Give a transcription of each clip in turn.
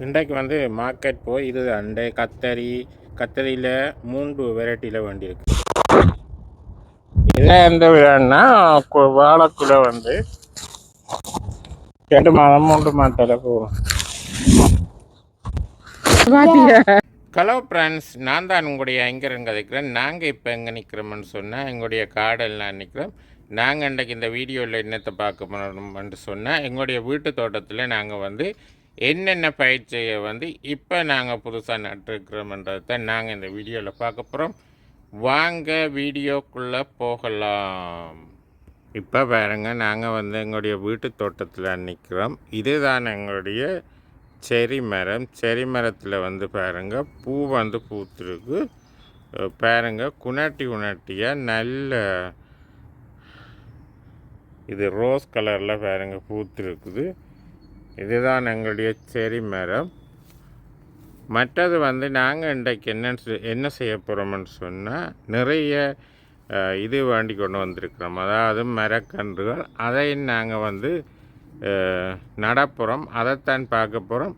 இன்றைக்கு வந்து மார்க்கெட் போய் இது அண்டை கத்தரி கத்தரியில் மூன்று வெரைட்டியில் வேண்டியிருக்கு இதை எந்த விதம்னா கு- வாழைக்குலை வந்து ரெண்டு மாதம் மூன்று மாதத்தில் போகும். ஹலோ ஃப்ரெண்ட்ஸ் நான் தான் உங்களுடைய ஐங்கரன் கதைக்கிறேன். நாங்கள் இப்போ எங்கே நிற்கிறோம்னு சொன்னால் எங்களுடைய காடெல்லாம் நிற்கிறோம் நாங்கள் இன்றைக்கு இந்த வீடியோவில் என்னத்தை பார்க்க போகிறோம்னு சொன்னால் எங்களுடைய வீட்டு தோட்டத்தில் நாங்கள் வந்து என்னென்ன பயிற்சியை வந்து இப்போ நாங்கள் புதுசாக நட்டுருக்கிறோம்ன்றதை நாங்கள் இந்த வீடியோவில் பார்க்க போகிறோம் வாங்க வீடியோக்குள்ளே போகலாம். இப்போ பாருங்க நாங்கள் வந்து எங்களுடைய வீட்டு தோட்டத்தில் நிற்கிறோம் இதுதான் எங்களுடைய செரி மரம். செரி மரத்தில் வந்து பாருங்கள் பூ வந்து பூத்துருக்கு. பாருங்கள் குணாட்டி குணாட்டியாக நல்ல இது ரோஸ் கலரில் பாருங்கள் பூத்துருக்குது. இதுதான் எங்களுடைய செரி மரம். மற்றது வந்து நாங்கள் இன்றைக்கு என்ன என்ன செய்ய போகிறோம்னு சொன்னால் நிறைய இது வேண்டி கொண்டு வந்திருக்கிறோம். அதாவது மரக்கன்றுகள். அதை நாங்கள் வந்து நடப்புறோம் அதைத்தான் பார்க்க போகிறோம்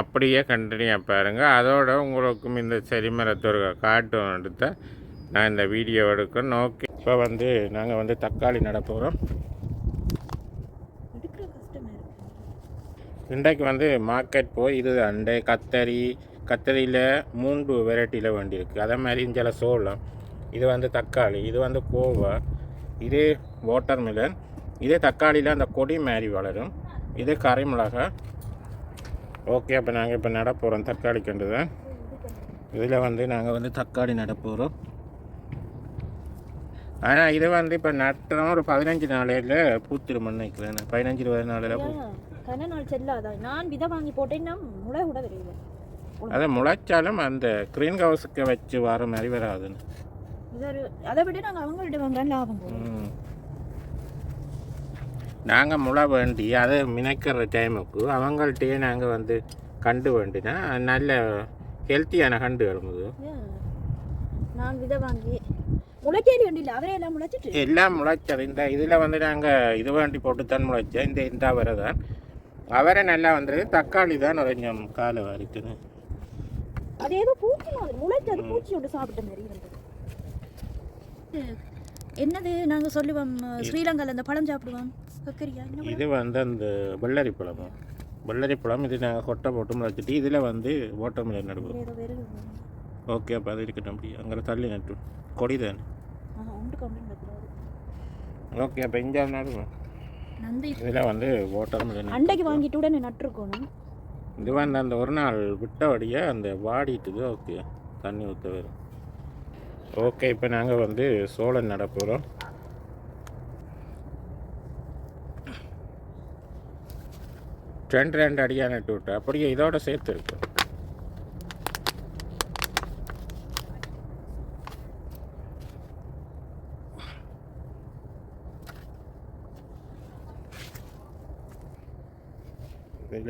அப்படியே கண்டினியூ பாருங்கள் அதோட உங்களுக்கும் இந்த செரிமரத்தொரு காட்டும் எடுத்த நான் இந்த வீடியோ எடுக்க நோக்கி இப்போ வந்து நாங்கள் வந்து தக்காளி நடப்புகிறோம் போகிறோம் கஷ்டமா இருக்கு இன்றைக்கு வந்து மார்க்கெட் போய் இது அண்டை கத்தரி கத்தரியில் மூன்று வெரைட்டியில் வேண்டியிருக்கு அதே மாதிரி இஞ்சில சோளம் இது வந்து தக்காளி இது வந்து கோவா இது வாட்டர் மிலன் இதே தக்காளியில் அந்த கொடி மாதிரி வளரும். இது கறிமிளகா ஓகே அப்போ நாங்கள் இப்போ நட போகிறோம் தக்காளி கண்டு தான் இதில் வந்து நாங்கள் வந்து தக்காளி நட போகிறோம் ஆனால் இது வந்து இப்போ நட்டுறோம் ஒரு பதினஞ்சு நாளையில் பூத்திருமன்னு நினைக்கிறேன் பதினஞ்சு இருபது நாளையில் பூ கன நாள் செல்லாதா நான் விதை வாங்கி போட்டேன்னா முளை கூட தெரியல அதை முளைச்சாலும் அந்த க்ரீன் ஹவுஸுக்கு வச்சு வர மாதிரி வராதுன்னு. அதை விட நாங்கள் அவங்கள்ட்ட வாங்குற லாபம் நாங்கள் முளை வேண்டி அதை மினைக்கிற டைமுக்கு அவங்கள்ட்டயே நாங்கள் வந்து கண்டு வேண்டினா நல்ல ஹெல்த்தியான கண்டு ஏன், நான் விதை வாங்கி முளைக்கேறி வேண்டியில்ல அவரே எல்லாம் முளைச்சிட்டு. எல்லாம் முளைச்சது இந்த இதில் வந்து நாங்கள் இது வேண்டி போட்டு தான் முளைச்சோம் இந்த இந்த அவரை தான் அவரை நல்லா வந்துருக்கு தக்காளி தான் கொஞ்சம் காலை வரைக்குது அது ஏதோ பூச்சி மாதிரி முளைச்சு அது பூச்சி விட்டு சாப்பிட்ட மாதிரி இருந்தது. என்னது நாங்க சொல்லுவோம் ஸ்ரீலங்கால இந்த பழம் சாப்பிடுவோம். கக்கரியா? இது வந்து அந்த வெள்ளரி பழம் வெள்ளரி பழம் இது நாங்கள் கொட்டை போட்டு முளைச்சிட்டு இதில் வந்து ஓட்டமில்லை நடுவோம் ஓகே அப்போ அது இருக்கட்டும் அப்படி அங்கே தள்ளி நட்டு. கொடி தானே. ஓகே அப்போ இங்கே நடுவோம் நந்தி இதில் வந்து ஓட்டமில்லை அண்டைக்கு வாங்கிட்டு உடனே நட்டுருக்கணும் இது வந்து அந்த ஒரு நாள் விட்டபடியே அந்த வாடிட்டுது ஓகே தண்ணி ஊற்ற வரும் ஓகே இப்போ நாங்கள் வந்து சோளம் நட போகிறோம். ரெண்டு ரெண்டு அடியாக நட்டு விட்டு அப்படியே இதோட சேர்த்து இருக்கு.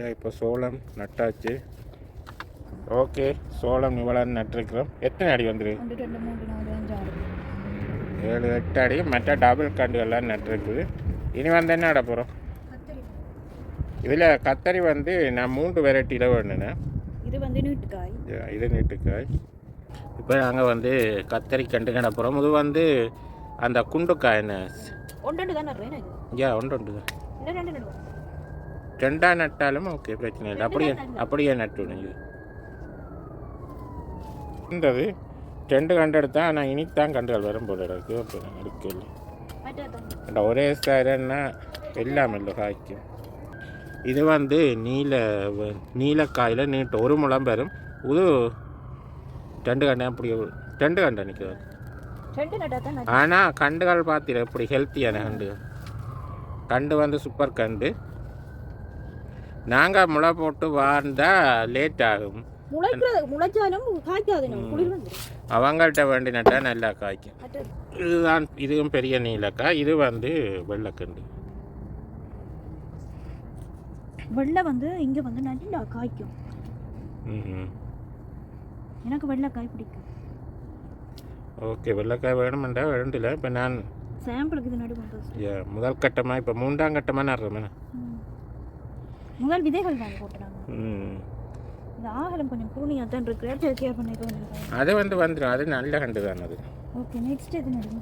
இதில் இப்போ சோளம் நட்டாச்சு. ஓகே சோளம் இவ்வளோ நட்டுருக்குறோம். எத்தனை அடி வந்துருக்கு ஒன்று ஏழு எட்டு அடி மற்ற டபுள் கண்டுகள்லாம் நட்டுருக்குது. இனி வந்து என்ன நட போகிறோம் இதில் கத்தரி வந்து நான் மூன்று வெரைட்டியில் வேணுனேன் இது வந்து நீட்டுக்காய். இது நீட்டுக்காய். இப்போ நாங்கள் வந்து கத்தரி கண்டு நட போகிறோம் இது வந்து அந்த குண்டுக்காய்னு ஒன்று ரெண்டு தான் ஐயா ஒன்று ஒன்று தான். ரெண்டாக நட்டாலும் ஓகே பிரச்சனை இல்லை அப்படியே அப்படியே நட்டு விடுங்க இருந்தது ரெண்டு கண்டு எடுத்தா ஆனால் இனித்தான் கண்டுகள் வரும் போல இருக்கு அப்போ எடுக்கல ஒரே ஸ்டைலன்னா எல்லாம் இல்லை காய்க்கும் இது வந்து நீல நீலக்காயில் நீட்டு ஒரு முழம் வரும் இது ரெண்டு கண்டை அப்படி ரெண்டு கண்டை நிற்கிறது ஆனால் கண்டுகள் பார்த்திர இப்படி ஹெல்த்தியான கண்டுகள் கண்டு வந்து சூப்பர் கண்டு நாங்கள் முளை போட்டு வாழ்ந்தால் லேட் ஆகும். முளைச்சாலும் அவங்கள்ட்ட வேண்டி நட்டால் நல்லா காய்க்கும். இதுதான் இதுவும் பெரிய நீலக்காய் இது வந்து வெள்ளைக்கண்டு. வெள்ளை வந்து இங்க வந்து நல்லா காய்க்கும். எனக்கு வெள்ளைக்காய் பிடிக்கும். ஓகே வெள்ளைக்காய் வேணுமெண்டா வேண்டில. இப்போ நான் சாம்பிளுக்கு இது நடுவோம் முதல் கட்டமாக இப்போ மூன்றாம் கட்டமாக நடுறேன். முதல் விதைகள் வாங்கி போட்டுறாங்க. ம். இந்த ஆகலம் கொஞ்சம் கூலியாக தான் இருக்கு. கேர் பண்ணிட்டு அது வந்து வந்துடும் அது நல்ல கண்டு தான் அது. ஓகே நெக்ஸ்ட் எது நடுங்க?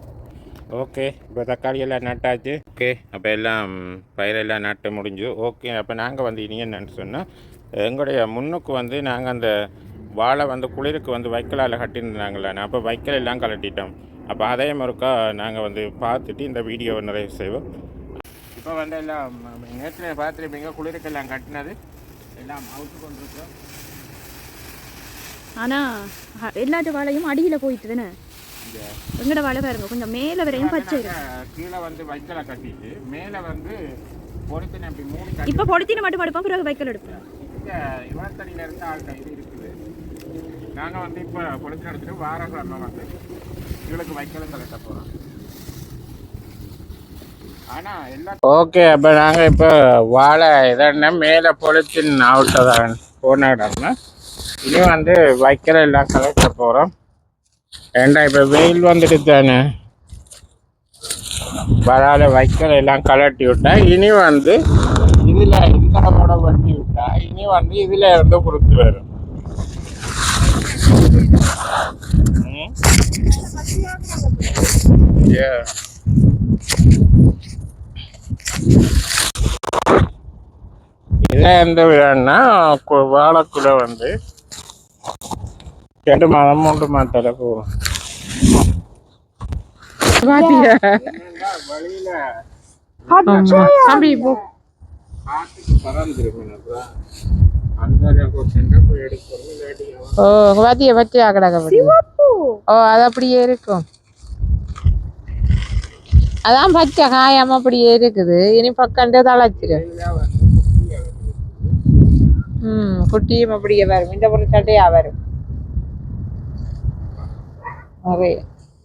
ஓகே இப்போ தக்காளி எல்லாம் நட்டாச்சு. ஓகே அப்போ எல்லாம் பயிரெல்லாம் நட்டு முடிஞ்சு. ஓகே அப்போ நாங்கள் வந்து இனி என்னன்னு சொன்னால் எங்களுடைய முன்னுக்கு வந்து நாங்கள் அந்த வாழை வந்து குளிருக்கு வந்து வைக்கலால் கட்டியிருந்தாங்களே அப்போ வைக்கல் எல்லாம் கலட்டிட்டோம் அப்போ அதே மறுக்கா நாங்கள் வந்து பார்த்துட்டு இந்த வீடியோவை நிறைவு செய்வோம். இப்போ வந்து எல்லாம் நேற்று பார்த்துருப்பீங்க குளிருக்கெல்லாம் கட்டினது. எல்லாம் அவுத்து கொண்டிருக்கோம் ஆனால் எல்லாட்டு வாழையும் அடியில் போயிட்டு தானே? எங்கட வாழை பாருங்க கொஞ்சம் மேலே வரையும் பச்சை கீழே வந்து வைக்கலை கட்டிட்டு மேலே வந்து பொறுத்து அப்படி கட்டி இப்போ பொடித்தின மட்டும் படுப்போம் பிறகு வைக்கல் எடுப்போம். இங்க இருபத்தடியில இருந்து ஆள்கிட்ட இது இருக்குது. நாங்கள் வந்து இப்போ பொழுது எடுத்துட்டு வாரக்கிழமை வந்து இவளுக்கு வைக்கலும் கலட்ட போகிறோம் ஓகே அப்போ நாங்கள் இப்போ வாழை இதென்ன மேலே பொழுத்தின் அவுட்டதான் போன இடம்னா. இனி வந்து வைக்கல எல்லாம் கலட்ட போகிறோம் ஏண்டா இப்போ வெயில் வந்துட்டு தானே? வராத வைக்கல எல்லாம் கலட்டி விட்டா இனி வந்து இதுல இந்த கூட வட்டி விட்டா இனி வந்து இதுல இருந்து குறுத்து வரும். ம்? Yeah. இதை எந்த கு- வாழைக்குள்ள வந்து ரெண்டு மாதம் மூன்று மாதத்துல போகும். தம்பி போ. ஓ பாத்தியா பச்சையா கிடக்க ஓ அது அப்படியே இருக்கும். அதான் பச்சை காயாம அப்படியே இருக்குது இனி பக்கண்டு இருக்குது. ம் குட்டியும் அப்படியே வரும் இந்த ஒரு சட்டையா வரும் நிறைய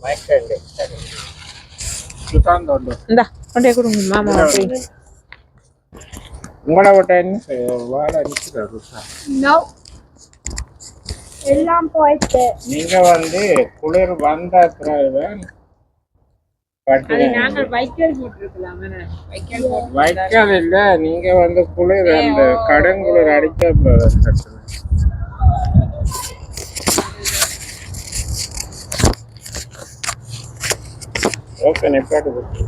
மயக்கண்டு. சரி. சுத்தம் தோண்டு. இந்தா கொண்டே கொடுங்க மாமா அப்படி உங்களோட? எல்லாம் போயிட்டு நீங்க வந்து குளிர் வந்த வைக்கல் இல்ல. நீங்க வந்து குளிர் அந்த கடுங்குளிர் அடிக்க. ஓகே நிப்பாட்டு கொடுத்து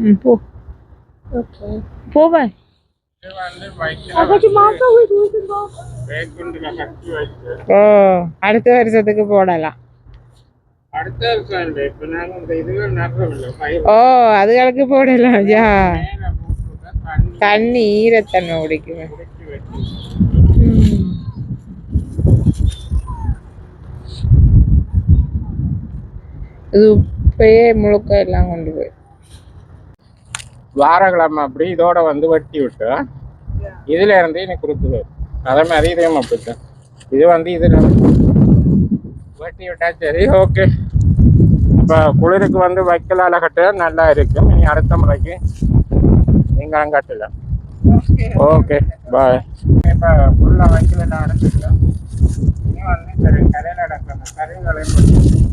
ம், போ. போவேன். இது வந்து வைக்கல வேக்குண்டுல கட்டி வச்சு ஓ அடுத்த வருஷத்துக்கு போடலாம் அடுத்த வருஷம் இப்பயே முழுக்க எல்லாம் கொண்டு போய். வாரக்கிழமை அப்படி இதோட வந்து வெட்டி விட்டு இதுல இருந்து எனக்கு கொடுத்துரு அதே மாதிரி இதையும் அப்படித்தான். இது வந்து இதுல வெட்டி விட்டா சரி ஓகே. இப்போ குளிருக்கு வந்து வைக்கலால கட்ட நல்லா இருக்கும் இனி அடுத்த முறைக்கு நீங்களும் கட்டலாம் ஓகே. பாய். இப்போ ஃபுல்லாக வைக்கல அடைச்சிக்கலாம் இனி வந்து சரி கரையில் அடக்கலாம் கரைகளையும்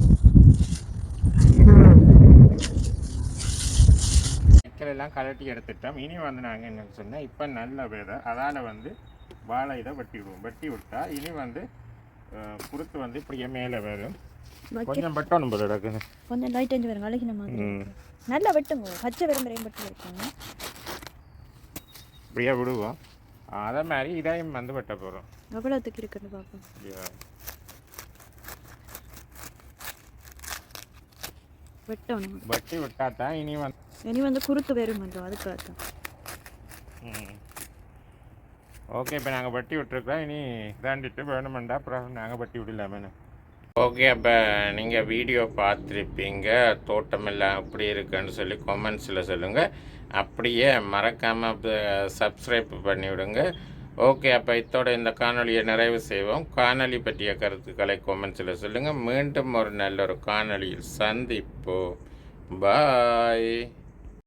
எல்லாம் கலட்டி எடுத்துட்டோம். இனி வந்து நாங்கள் என்னன்னு சொன்னால் இப்போ நல்ல விதை. அதால் வந்து வாழை இதை வெட்டி விடுவோம். வெட்டி விட்டா இனி வந்து குருத்து வந்து இப்படியே மேலே வரும். கொஞ்சம் பட்டணும் போல கிடக்குது. கொஞ்சம் லைட் அஞ்சு வருங்க அழகின மாதிரி. நல்லா வெட்டுங்க. பச்சை விரும்புறையும் வெட்டி இருக்காங்க இப்படியே விடுவோம். அதே மாதிரி இதையும் வந்து வெட்ட போகிறோம் எவ்வளோத்துக்கு இருக்குன்னு பார்ப்போம். வெட்டணும். வெட்டி விட்டா தான் இனி வந்து இனி வந்து குருத்து வரும் மட்டும் அதுக்காக தான் ஓகே இப்போ நாங்கள் வெட்டி விட்டுருக்கோம் இனி தாண்டிட்டு வேணுமெண்டா அப்புறம் நாங்கள் வெட்டி விடலாமே. ஓகே அப்போ நீங்கள் வீடியோ பார்த்துருப்பீங்க. தோட்டமெல்லாம் எப்படி இருக்குன்னு சொல்லி கமெண்ட்ஸில் சொல்லுங்கள் அப்படியே மறக்காமல் சப்ஸ்கிரைப் பண்ணிவிடுங்க. ஓகே அப்போ இத்தோட இந்த காணொளியை நிறைவு செய்வோம். காணொளி பற்றிய கருத்துக்களை கொமெண்ட்ஸில் சொல்லுங்கள் மீண்டும் ஒரு நல்ல ஒரு காணொளியில் சந்திப்போம். பாய்